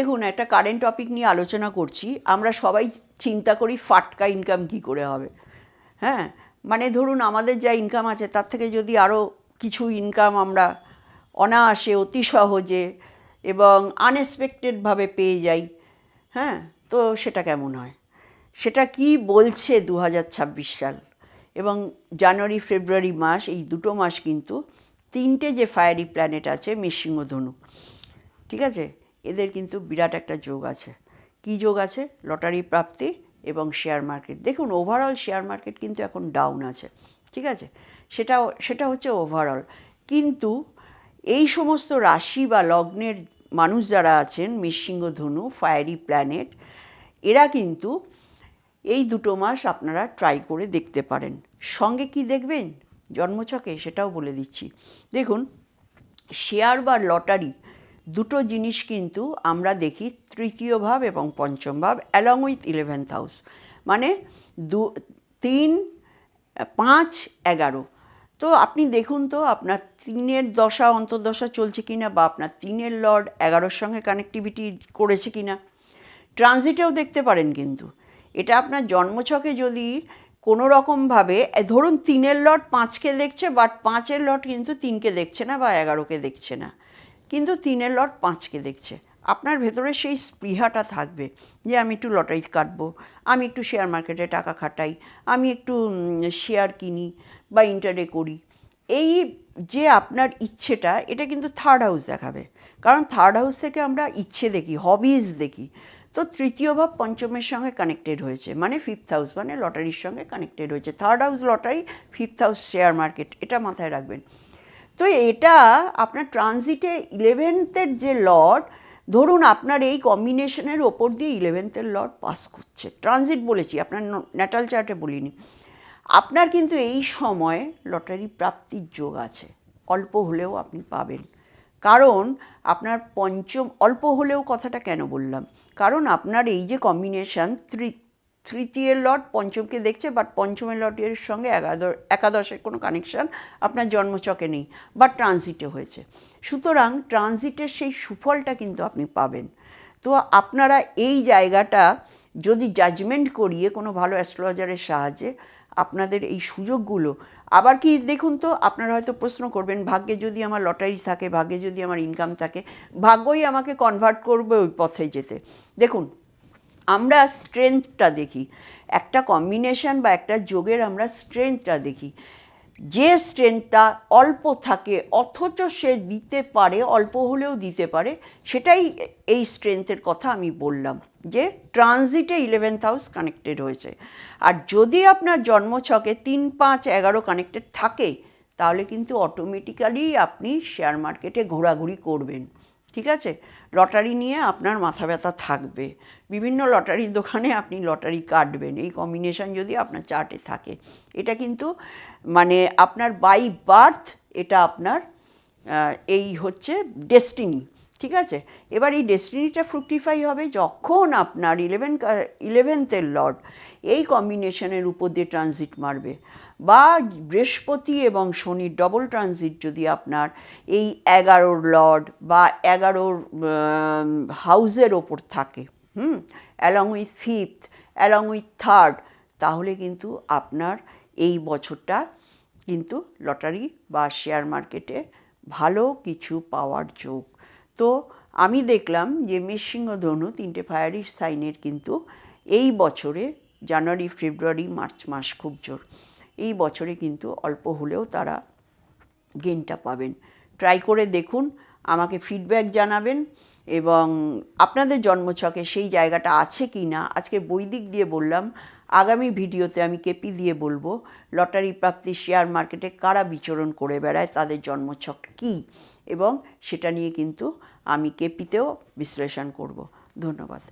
দেখুন, একটা current topic নিয়ে আলোচনা করছি। আমরা সবাই চিন্তা করি ফাটকা ইনকাম কি করে হবে। হ্যাঁ? মানে ধরুন, আমাদের যা ইনকাম আছে, তার থেকে যদি আরও কিছু ইনকাম আমরা অনায়াসে, অতি সহজে এবং আনএক্সপেক্টেডভাবে পেয়ে যাই হ্যাঁ? তো সেটা কেমন হয়? সেটা কি বলছে দু হাজার ছাব্বিশ সাল? এবং জানুয়ারি, ফেব্রুয়ারি মাস, এই দুটো মাস কিন্তু তিনটে যে ফায়ারি প্ল্যানেট আছে মিসিংহ ধনু ঠিক আছে? এদের কিন্তু বিরাট একটা যোগ আছে। কি যোগ আছে? লটারি প্রাপ্তি এবং শেয়ার মার্কেট দেখুন ওভারঅল শেয়ার মার্কেট কিন্তু এখন ডাউন আছে, ঠিক আছে? সেটা সেটা হচ্ছে ওভারঅল কিন্তু এই সমস্ত রাশি বা লগ্নের মানুষ যারা আছেন মিসিংহ ধনু ফায়ারি প্ল্যানেট এরা কিন্তু এই দুটো মাস আপনারা ট্রাই করে দেখতে পারেন। সঙ্গে কি দেখবেন? জন্মছকে, সেটাও বলে দিচ্ছি। দেখুন শেয়ার বা লটারি দুটো জিনিস কিন্তু আমরা দেখি, তৃতীয় ভাব এবং পঞ্চম ভাব অ্যালং উইথ ইলেভেন্থ হাউস মানে দু, তিন, পাঁচ, এগারো। তো আপনি দেখুন তো, আপনার তিনের দশা, অন্তর্দশা চলছে কি না বা আপনার তিনের লর্ড এগারোর সঙ্গে কানেক্টিভিটি করেছে কি না ট্রানজিটেও দেখতে পারেন কিন্তু। এটা আপনার জন্মছকে যদি কোনো রকমভাবে ধরুন তিনের লট পাঁচকে দেখছে বাট পাঁচের লট কিন্তু তিনকে দেখছে না বা এগারোকে দেখছে না। কিন্তু তিনের লট পাঁচকে দেখছে। আপনার ভেতরে সেই স্পৃহাটা থাকবে যে আমি একটু লটারি কাটবো, আমি একটু শেয়ার মার্কেটে টাকা খাটাই, আমি একটু শেয়ার কিনি বা ইন্টারে করি। এই যে আপনার ইচ্ছেটা, এটা কিন্তু থার্ড হাউস দেখাবে। কারণ থার্ড হাউস থেকে আমরা ইচ্ছে দেখি হবিজ দেখি। তো তৃতীয় ভাব পঞ্চমের সঙ্গে কানেক্টেড হয়েছে মানে ফিফথ হাউস মানে লটারির সঙ্গে কানেক্টেড হয়েছে। Third house lottery fifth house share market এটা মাথায় রাখবেন। তো এটা আপনার ট্রানজিটে ইলেভেন্থের যে লট ধরুন আপনার এই কম্বিনেশনের ওপর দিয়ে ইলেভেন্থের লট পাস করছে। ট্রানজিট বলেছি, আপনার ন্যাটাল চার্টে বলিনি। আপনার কিন্তু এই সময় লটারি প্রাপ্তির যোগ আছে। অল্প হলেও আপনি পাবেন। কারণ আপনার পঞ্চম, অল্প হলেও কথাটা কেন বললাম? কারণ আপনার এই যে কম্বিনেশান তৃতীয় লট পঞ্চমকে দেখছে বাট পঞ্চমের লটের সঙ্গে একাদশ, একাদশের কোনো কানেকশান আপনার জন্মচকে নেই বা ট্রানজিটে হয়েছে। সুতরাং ট্রানজিটের সেই সুফলটা কিন্তু আপনি পাবেন। তো আপনারা এই জায়গাটা যদি জাজমেন্ট করিয়ে কোনো ভালো অ্যাস্ট্রোলজারের সাহায্যে আপনাদের এই সুযোগগুলো, আবার কি দেখুন তো, আপনারা হয়তো প্রশ্ন করবেন, ভাগ্যে যদি আমার লটারি থাকে, ভাগ্যে যদি আমার ইনকাম থাকে, ভাগ্যই আমাকে কনভার্ট করবে ওই পথে যেতে। দেখুন আমরা স্ট্রেংথটা দেখি। একটা কম্বিনেশন বা একটা যোগের আমরা স্ট্রেংথটা দেখি। যে স্ট্রেংথটা অল্প থাকে, অথচ সে দিতে পারে, অল্প হলেও দিতে পারে, সেটাই এই স্ট্রেংথের কথা আমি বললাম যে ট্রানজিটে ইলেভেন্থ হাউস কানেক্টেড হয়েছে। আর যদি আপনার জন্মছকে তিন পাঁচ এগারো কানেক্টেড থাকে, তাহলে কিন্তু অটোমেটিক্যালি আপনি শেয়ার মার্কেটে ঘোরাঘুরি করবেন। ঠিক আছে? লটারি নিয়ে আপনার মাথা ব্যথা থাকবে। বিভিন্ন লটারির দোকানে আপনি লটারি কাটবেন। এই কম্বিনেশন যদি আপনার চার্টে থাকে। এটা কিন্তু মানে আপনার বাই বার্থ এটা আপনার এই হচ্ছে ডেস্টিনি ঠিক আছে? এবার এই ডেস্টিনিটা ফ্রুক্টিফাই হবে যখন আপনার ইলেভেন ইলেভেন্থের লর্ড এই কম্বিনেশনের উপর দিয়ে ট্রানজিট মারবে। বা বৃহস্পতি এবং শনির ডবল ট্রানজিট যদি আপনার এই এগারোর লর্ড বা এগারোর হাউসের ওপর থাকে, হুম along with fifth along with third তাহলে কিন্তু আপনার এই বছরটা কিন্তু লটারি বা শেয়ার মার্কেটে ভালো কিছু পাওয়ার যোগ। তো আমি দেখলাম যে মেষসিংহ ধনু তিনটে ফায়ারি সাইনের কিন্তু এই বছরে জানুয়ারি, ফেব্রুয়ারি, মার্চ মাস খুব জোর। এই বছরে কিন্তু অল্প হলেও তারা গেনটা পাবেন। ট্রাই করে দেখুন, আমাকে ফিডব্যাক জানাবেন এবং আপনাদের জন্মছকে সেই জায়গাটা আছে কি না, আজকে বৈদিক দিয়ে বললাম, আগামী ভিডিওতে আমি কেপি দিয়ে বলব, লটারি প্রাপ্তি শেয়ার মার্কেটে কারা বিচরণ করে বেড়ায়, তাদের জন্মছক কী, এবং সেটা নিয়ে কিন্তু আমি কেপিতেও বিশ্লেষণ করব। ধন্যবাদ।